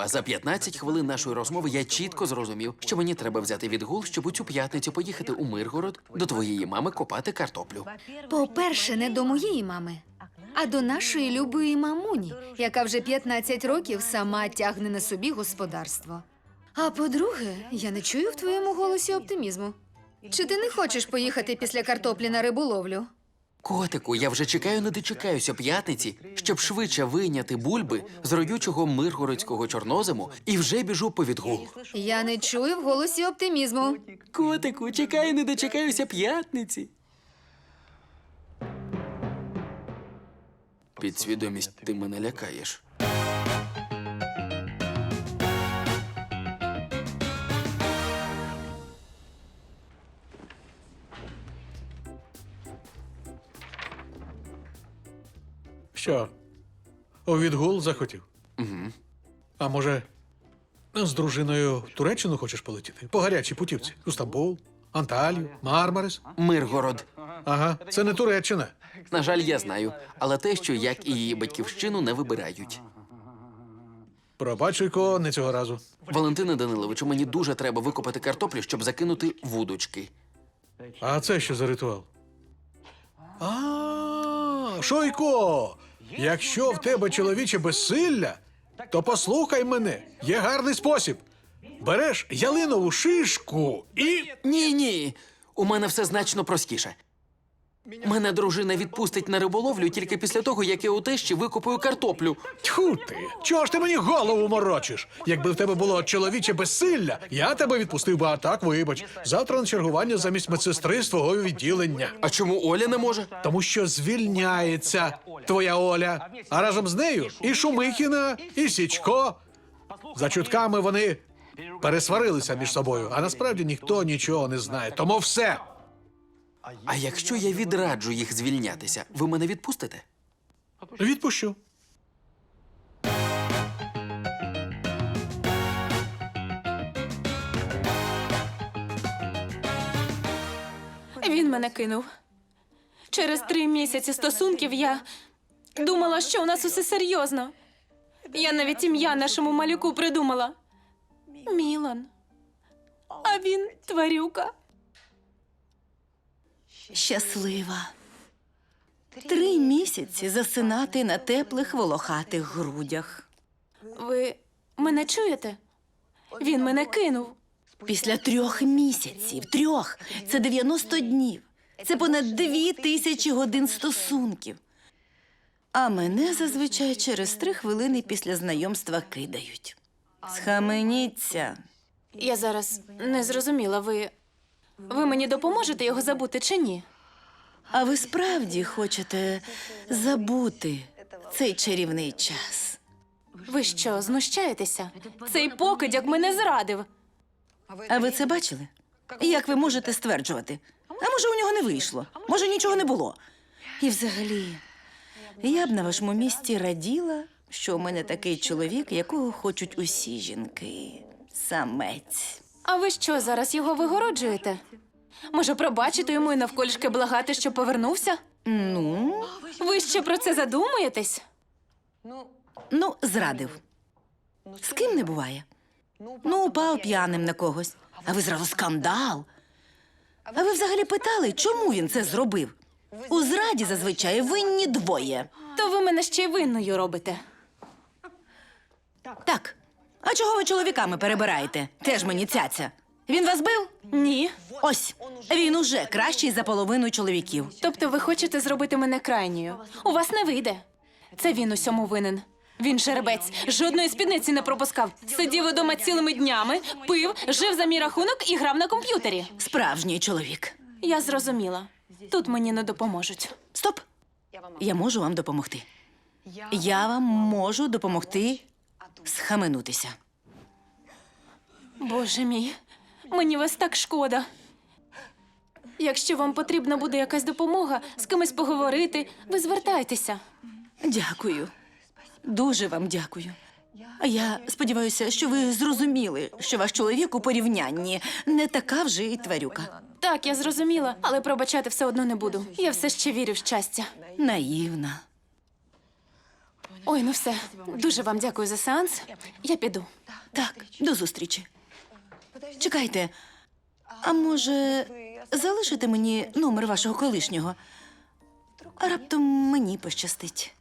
треба. За 15 хвилин нашої розмови я чітко зрозумів, що мені треба взяти відгул, щоб у цю п'ятницю поїхати у Миргород до твоєї мами копати картоплю. По-перше, не до моєї мами, а до нашої любої мамуні, яка вже 15 років сама тягне на собі господарство. А по-друге, я не чую в твоєму голосі оптимізму. Чи ти не хочеш поїхати після картоплі на риболовлю? Котику, я вже чекаю, не дочекаюся п'ятниці, щоб швидше вийняти бульби з родючого миргородського чорнозиму і вже біжу по відгул. Я не чую в голосі оптимізму. Котику, чекаю, не дочекаюся п'ятниці. Підсвідомість, ти мене лякаєш. Що? У відгул захотів? Угу. А може, з дружиною в Туреччину хочеш полетіти? По гарячій путівці. У Стамбул, Анталію, Мармарис. Миргород. Ага, це не Туреччина. На жаль, я знаю, але те, що як і її батьківщину не вибирають. Пробачуйко, не цього разу. Валентине Даниловичу, мені дуже треба викопати картоплю, щоб закинути вудочки. А це що за ритуал? А, Шойко! Якщо в тебе чоловіче безсилля, то послухай мене, є гарний спосіб. Береш ялинову шишку і. Ні, ні. У мене все значно простіше. Мене дружина відпустить на риболовлю тільки після того, як я у тещі викопаю картоплю. Тьху ти! Чого ж ти мені голову морочиш? Якби в тебе було чоловіче безсилля, я тебе відпустив би, а так вибач. Завтра на чергування замість медсестри з твого відділення. А чому Оля не може? Тому що звільняється твоя Оля, а разом з нею і Шумихіна, і Січко. За чутками вони пересварилися між собою, а насправді ніхто нічого не знає. Тому все. А якщо я відраджу їх звільнятися, ви мене відпустите? Відпущу. Він мене кинув. Через три місяці стосунків я думала, що у нас усе серйозно. Я навіть ім'я нашому малюку придумала. Мілан. А він тварюка. Щаслива. Три місяці засинати на теплих волохатих грудях. Ви мене чуєте? Він мене кинув. Після трьох місяців, трьох це 90 днів. Це понад дві тисячі годин стосунків. А мене зазвичай через три хвилини після знайомства кидають. Схаменіться. Я зараз не зрозуміла, ви. Ви мені допоможете його забути чи ні? А ви справді хочете забути цей чарівний час? Ви що, знущаєтеся? Цей покидьок мене зрадив. А ви це бачили? Як ви можете стверджувати? А може, у нього не вийшло? Може, нічого не було? І взагалі, я б на вашому місці раділа, що у мене такий чоловік, якого хочуть усі жінки. Самець. А ви що, зараз його вигороджуєте? Може, пробачити йому і навколішки благати, що повернувся? Ну, Ви ще про це задумуєтесь? ну, зрадив. З ким не буває? Ну, упав п'яним на когось. А ви зразу скандал. А ви взагалі питали, чому він це зробив? У зраді зазвичай винні двоє. То ви мене ще й винною робите. Так. А чого ви чоловіками перебираєте? Теж мені цяця. Він вас бив? Ні. Ось він уже кращий за половину чоловіків. Тобто ви хочете зробити мене крайньою. У вас не вийде. Це він усьому винен. Він жеребець, жодної спідниці не пропускав. Сидів удома цілими днями, пив, жив за мій рахунок і грав на комп'ютері. Справжній чоловік. Я зрозуміла. Тут мені не допоможуть. Стоп. Я можу вам допомогти. Я вам можу допомогти схаменутися. Боже мій, мені вас так шкода. Якщо вам потрібна буде якась допомога, з кимось поговорити, ви звертайтеся. Дякую. Дуже вам дякую. А я сподіваюся, що ви зрозуміли, що ваш чоловік у порівнянні не така вже й тварюка. Так, я зрозуміла, але пробачати все одно не буду. Я все ще вірю в щастя. Наївна. Ой, ну все. Дуже вам дякую за сеанс. Я піду. Так, до зустрічі. Чекайте. А може, залишите мені номер вашого колишнього? А раптом мені пощастить.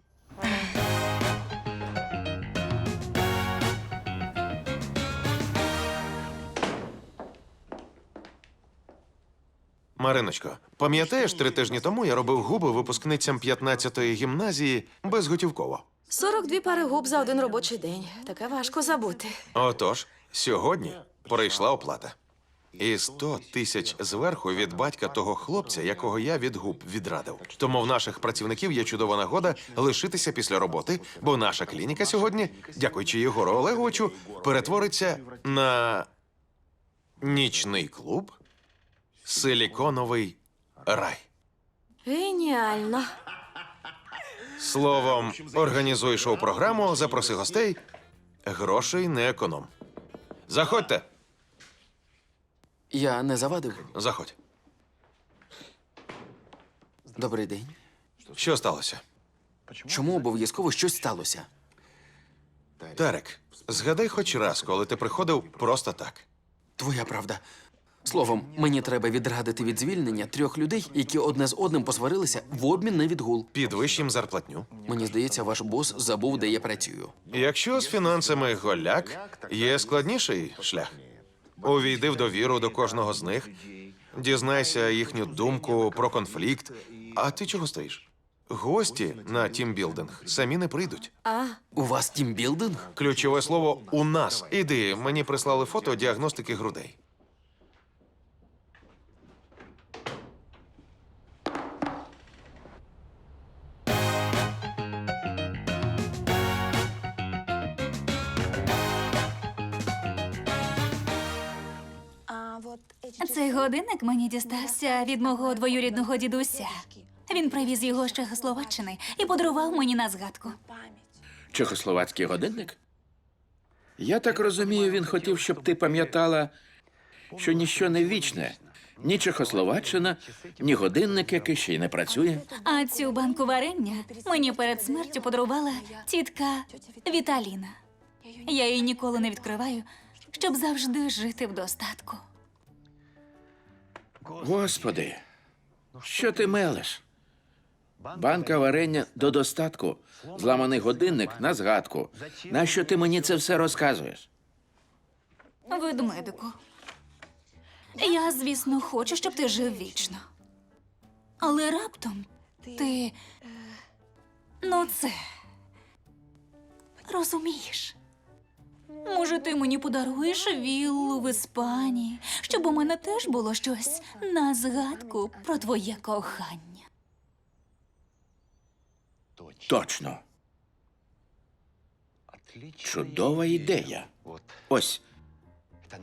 Мариночко, пам'ятаєш, три тижні тому я робив губи випускницям 15-ї гімназії безготівково. 42 пари губ за один робочий день. Таке важко забути. Отож, сьогодні прийшла оплата. І 100 тисяч зверху від батька того хлопця, якого я від губ відрадив. Тому в наших працівників є чудова нагода лишитися після роботи, бо наша клініка сьогодні, дякуючи Єгору Олеговичу, перетвориться на нічний клуб Силіконовий рай. Геніально. Словом, організуй шоу-програму, запроси гостей. Грошей не економ. Заходьте. Я не завадив. Заходь. Добрий день. Що сталося? Чому обов'язково щось сталося? Тарек, згадай хоч раз, коли ти приходив просто так. Твоя правда. Словом, мені треба відрадити від звільнення трьох людей, які одне з одним посварилися в обмін на відгул. Підвищим зарплатню. Мені здається, ваш бос забув, де я працюю. Якщо з фінансами голяк, є складніший шлях. Увійди в довіру до кожного з них, дізнайся їхню думку про конфлікт. А ти чого стоїш? Гості на тімбілдинг самі не прийдуть. А, У вас тімбілдинг? Ключове слово у нас. Іди, мені прислали фото діагностики грудей. Цей годинник мені дістався від мого двоюрідного дідуся. Він привіз його з Чехословаччини і подарував мені на згадку. Чехословацький годинник? Я так розумію, він хотів, щоб ти пам'ятала, що ніщо не вічне. Ні Чехословаччина, ні годинник, який ще й не працює. А цю банку варення мені перед смертю подарувала тітка Віталіна. Я її ніколи не відкриваю, щоб завжди жити в достатку. Господи, що ти мелеш? Банка варення до достатку, зламаний годинник на згадку. Нащо ти мені це все розказуєш? Ведмедику. Я, звісно, хочу, щоб ти жив вічно. Але раптом ти. Ну, це. Розумієш. Може, ти мені подаруєш віллу в Іспанії, щоб у мене теж було щось на згадку про твоє кохання. Точно. Чудова ідея. Ось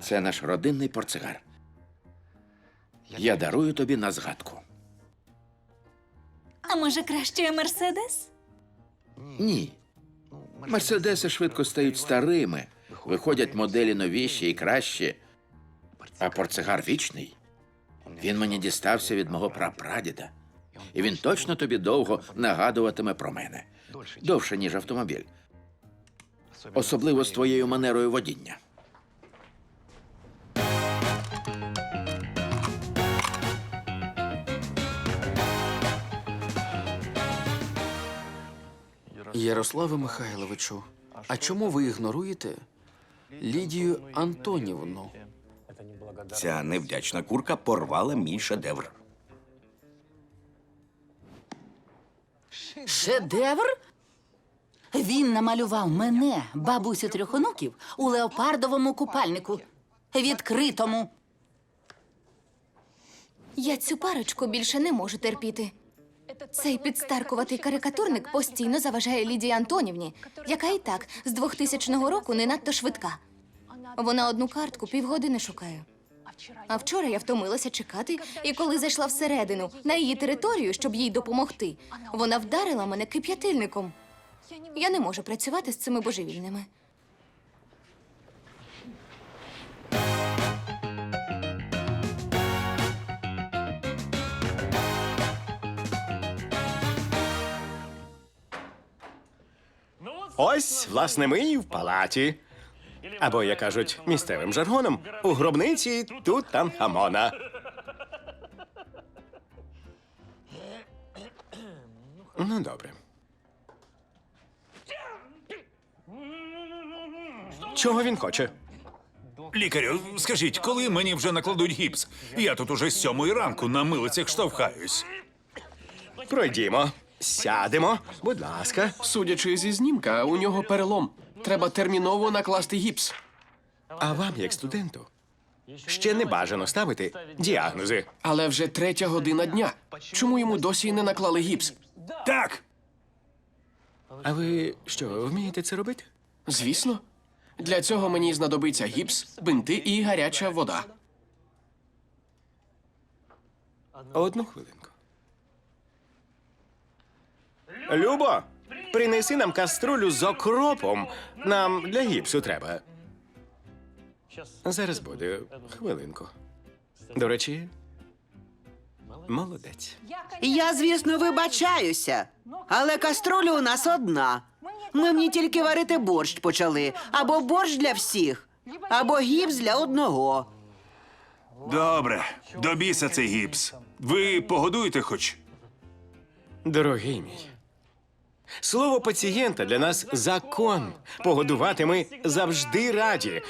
це наш родинний портсигар. Я дарую тобі на згадку. А може краще Мерседес? Ні. Мерседеси швидко стають старими, виходять моделі новіші і кращі. А портсигар вічний. Він мені дістався від мого прапрадіда. І він точно тобі довго нагадуватиме про мене. Довше, ніж автомобіль. Особливо з твоєю манерою водіння. Ярославе Михайловичу, а чому ви ігноруєте Лідію Антонівну? Ця невдячна курка порвала мій шедевр. Шедевр? Він намалював мене, бабусю трьох онуків, у леопардовому купальнику. Відкритому. Я цю парочку більше не можу терпіти. Цей підстаркуватий карикатурник постійно заважає Лідії Антонівні, яка і так з 2000 року не надто швидка. Вона одну картку півгодини шукає. А вчора я втомилася чекати, і коли зайшла всередину на її територію, щоб їй допомогти, вона вдарила мене кип'ятильником. Я не можу працювати з цими божевільними. Ось, власне, ми в палаті. Або, як кажуть, місцевим жаргоном, у гробниці тут там хамона. Ну, добре. Чого він хоче? Лікарю, скажіть, коли мені вже накладуть гіпс? Я тут уже з сьомої ранку на милицях штовхаюсь. Пройдімо, сядемо, будь ласка. Судячи зі знімка, у нього перелом. Треба терміново накласти гіпс. А вам, як студенту, ще не бажано ставити діагнози. Але вже третя година дня. Чому йому досі не наклали гіпс? Так, А ви що, вмієте це робити? Звісно. Для цього мені знадобиться гіпс, бинти і гаряча вода. Одну хвилинку. Любо, принеси нам каструлю з окропом. Нам для гіпсу треба. Зараз буде. Хвилинку. До речі, молодець. Я, звісно, вибачаюся, але каструля у нас одна. Ми в ній тільки варити борщ почали. Або борщ для всіх, або гіпс для одного. добре. До біса цей гіпс. Ви погодуєте хоч? Дорогий мій. Слово пацієнта для нас закон. Погодувати ми завжди раді.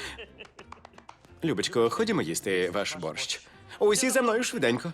Любочко, ходімо їсти ваш борщ. Усі за мною швиденько.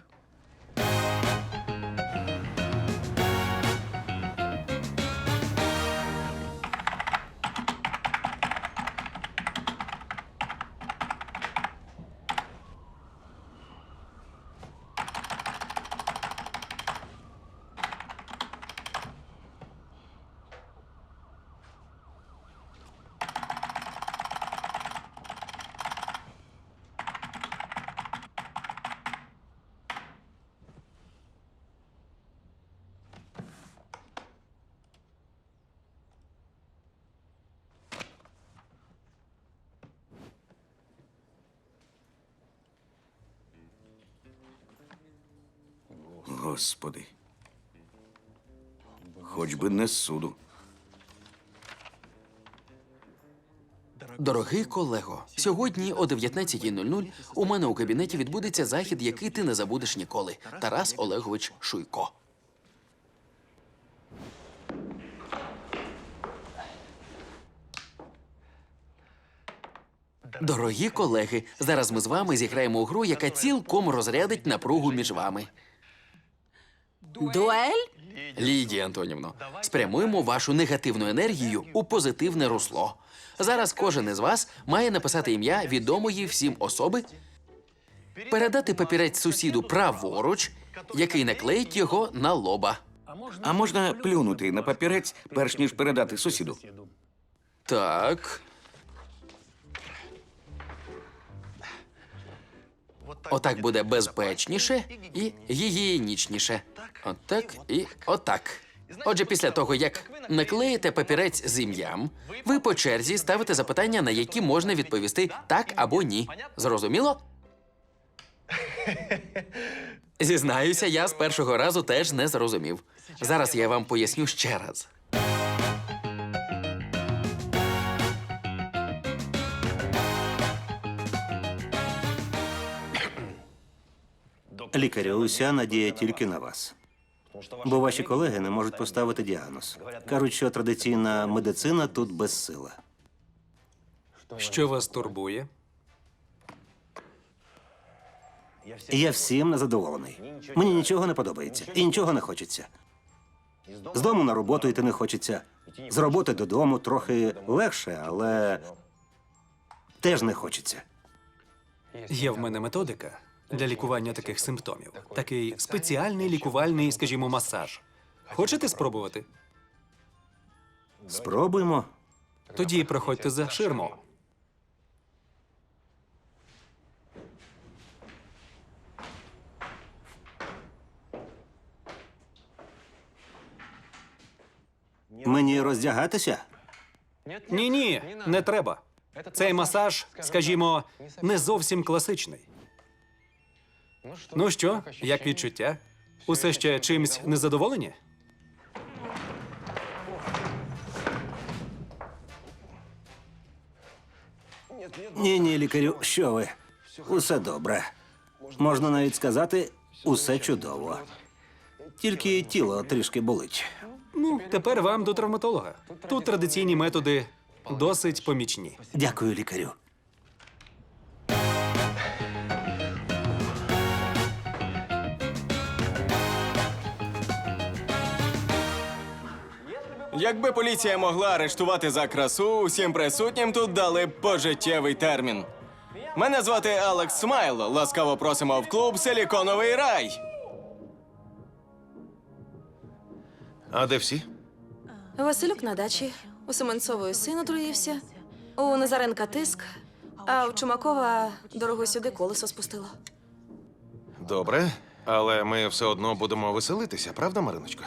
Господи. Хоч би не з суду. Дорогий колего, сьогодні о 19.00 у мене у кабінеті відбудеться захід, який ти не забудеш ніколи. Тарас Олегович Шуйко. Дорогі колеги, зараз ми з вами зіграємо у гру, яка цілком розрядить напругу між вами. Дуель? Лідія Антонівно, спрямуємо вашу негативну енергію у позитивне русло. Зараз кожен із вас має написати ім'я відомої всім особи, передати папірець сусіду праворуч, який наклеїть його на лоба. А можна плюнути на папірець, перш ніж передати сусіду? Так. Отак буде безпечніше і гігієнічніше. Отак і отак. Отже, після того, як наклеїте папірець з ім'ям, ви по черзі ставите запитання, на які можна відповісти так або ні. Зрозуміло? Зізнаюся, я з першого разу теж не зрозумів. Зараз я вам поясню ще раз. Лікарю, уся надія тільки на вас. Бо ваші колеги не можуть поставити діагноз. Кажуть, що традиційна медицина тут безсила. Що вас турбує? Я всім незадоволений. Мені нічого не подобається і нічого не хочеться. З дому на роботу йти не хочеться. З роботи додому трохи легше, але теж не хочеться. Є в мене методика для лікування таких симптомів. Такий спеціальний лікувальний, скажімо, масаж. Хочете спробувати? Спробуємо. Тоді проходьте за ширму. Мені роздягатися? Ні, ні, не треба. Цей масаж, скажімо, не зовсім класичний. Ну що, як відчуття? Усе ще чимсь незадоволені? Ні, ні, лікарю, що ви? Усе добре. Можна навіть сказати, усе чудово. Тільки тіло трішки болить. Ну, тепер вам до травматолога. Тут традиційні методи досить помічні. Дякую, лікарю. Якби поліція могла арештувати за красу, усім присутнім тут дали б пожиттєвий термін. Мене звати Алекс Смайл. Ласкаво просимо в клуб Силіконовий рай. А де всі? Василюк на дачі, у Семенцової син отруївся, у Назаренка тиск, а у Чумакова дорогу сюди колесо спустило. Добре, але ми все одно будемо веселитися, правда, Мариночко?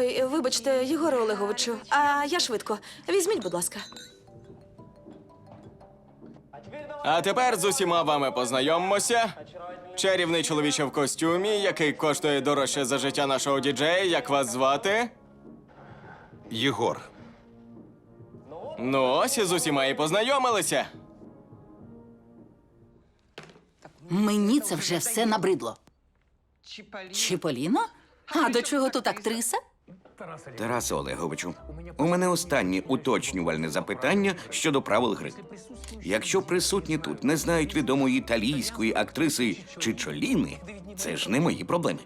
Ой, вибачте, Єгоре Олеговичу, а я швидко. Візьміть, будь ласка. А тепер з усіма вами познайомимося. Чарівний чоловіче в костюмі, який коштує дорожче за життя нашого діджея. Як вас звати? Єгор. Ну ось і з усіма і познайомилися. Мені це вже все набридло. Чіполіно? А до чого тут актриса? Тарасе Олеговичу, у мене останнє уточнювальне запитання щодо правил гри. Якщо присутні тут не знають відомої італійської актриси Чичоліни, це ж не мої проблеми,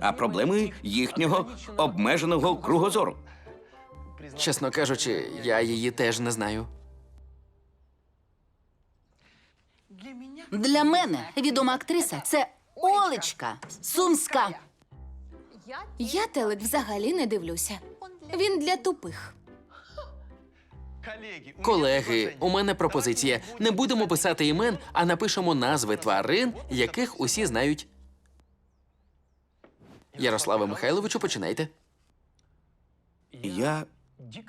а проблеми їхнього обмеженого кругозору. Чесно кажучи, я її теж не знаю. Для мене відома актриса це Олечка Сумська. Я телек взагалі не дивлюся. Він для тупих. Колеги, у мене пропозиція. Не будемо писати імен, а напишемо назви тварин, яких усі знають. Ярославе Михайловичу, починайте. Я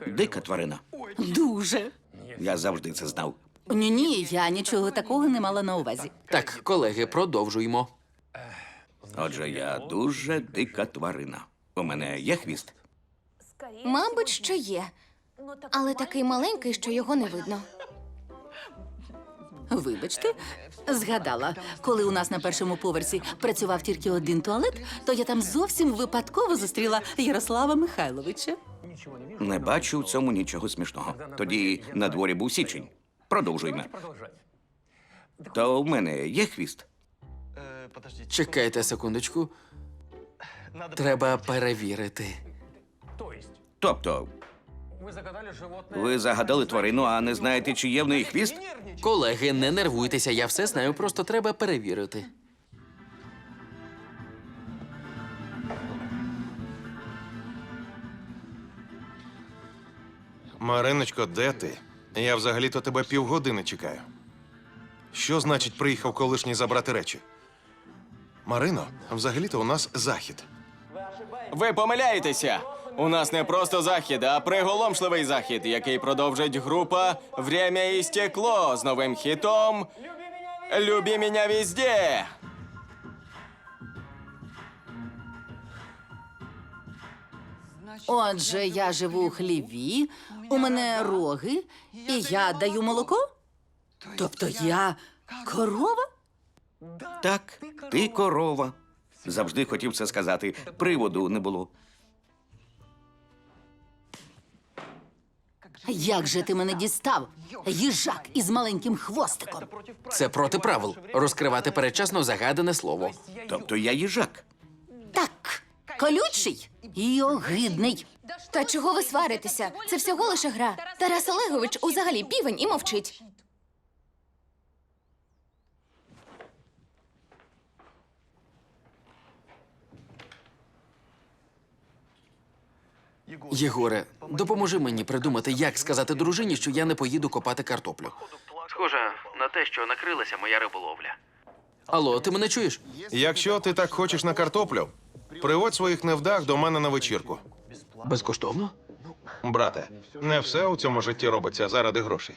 дика тварина. Дуже. Я завжди це знав. Ні, ні, я нічого такого не мала на увазі. Так, колеги, продовжуємо. Отже, я дуже дика тварина. У мене є хвіст. Мабуть, що є. Але такий маленький, що його не видно. Вибачте, згадала, коли у нас на першому поверсі працював тільки один туалет, то я там зовсім випадково зустріла Ярослава Михайловича. Не бачу в цьому нічого смішного. Тоді на дворі був січень. Продовжуймо. То в мене є хвіст. Чекайте секундочку. Треба перевірити. Тобто, ви загадали тварину, а не знаєте, чи є в неї хвіст? Колеги, не нервуйтеся, я все знаю, просто треба перевірити. Мариночко, де ти? Я взагалі-то тебе півгодини чекаю. Що значить приїхав колишній забрати речі? Марино, взагалі-то у нас захід. Ви помиляєтеся. У нас не просто захід, а приголомшливий захід, який продовжить група «Время і стекло» з новим хітом «Люби меня везде». Отже, я живу у хліві, у мене роги, і я даю молоко? Тобто я корова? Так, ти корова. Завжди хотів це сказати. Приводу не було. Як же ти мене дістав? Їжак із маленьким хвостиком. Це проти правил розкривати передчасно загадане слово. Тобто я їжак. Так, колючий і огидний. Та чого ви сваритеся? Це всього лише гра. Тарас Олегович узагалі півень і мовчить. Єгоре, допоможи мені придумати, як сказати дружині, що я не поїду копати картоплю. Схоже на те, що накрилася моя риболовля. Алло, ти мене чуєш? Якщо ти так хочеш на картоплю, приводь своїх невдах до мене на вечірку. Безкоштовно? Брате, не все у цьому житті робиться заради грошей.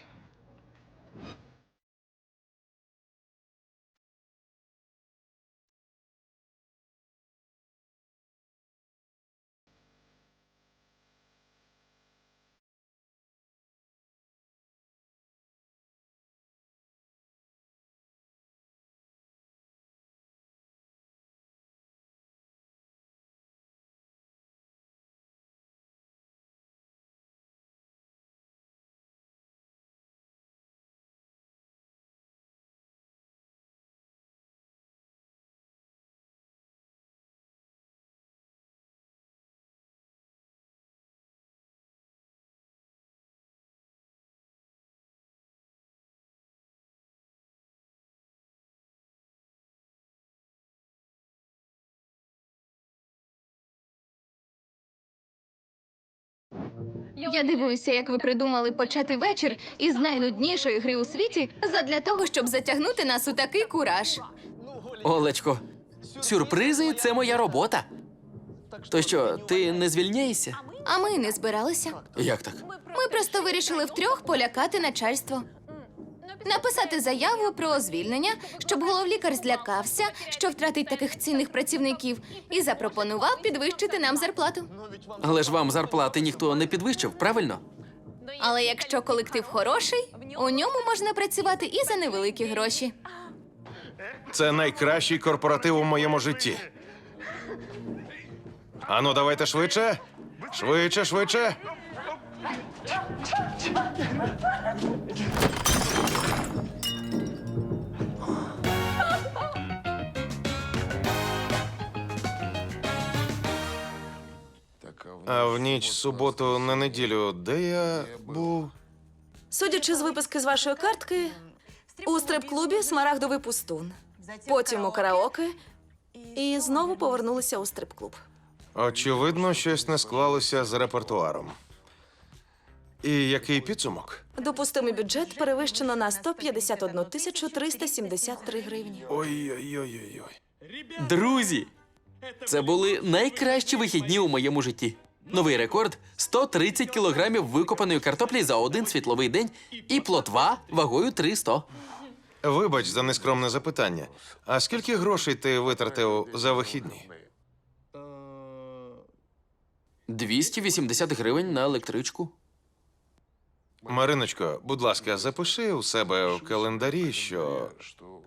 Я дивуюся, як ви придумали почати вечір із найнуднішої гри у світі задля того, щоб затягнути нас у такий кураж. Олечко, сюрпризи це моя робота. То що, ти не звільняєшся? А ми не збиралися. Як так? Ми просто вирішили втрьох полякати начальство. Написати заяву про звільнення, щоб головлікар злякався, що втратить таких цінних працівників, і запропонував підвищити нам зарплату. Але ж вам зарплати ніхто не підвищив, правильно? Але якщо колектив хороший, у ньому можна працювати і за невеликі гроші. Це найкращий корпоратив у моєму житті. Ану, давайте швидше. Швидше, швидше. А в ніч суботу на неділю, де я був? Судячи з виписки з вашої картки, у стрип-клубі Смарагдовий пустун. Потім у караоке і знову повернулися у стрип-клуб. Очевидно, щось не склалося з репертуаром. І який підсумок? Допустимий бюджет перевищено на 151 тисячу 373 гривні. Ой-ой-ой-ой. Друзі, це були найкращі вихідні у моєму житті. Новий рекорд 130 кілограмів викопаної картоплі за один світловий день і плотва вагою 300. Вибач за нескромне запитання. А скільки грошей ти витратив за вихідні? 280 гривень на електричку. Мариночко, будь ласка, запиши у себе в календарі, що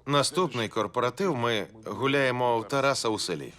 наступний корпоратив ми гуляємо в Тараса у селі.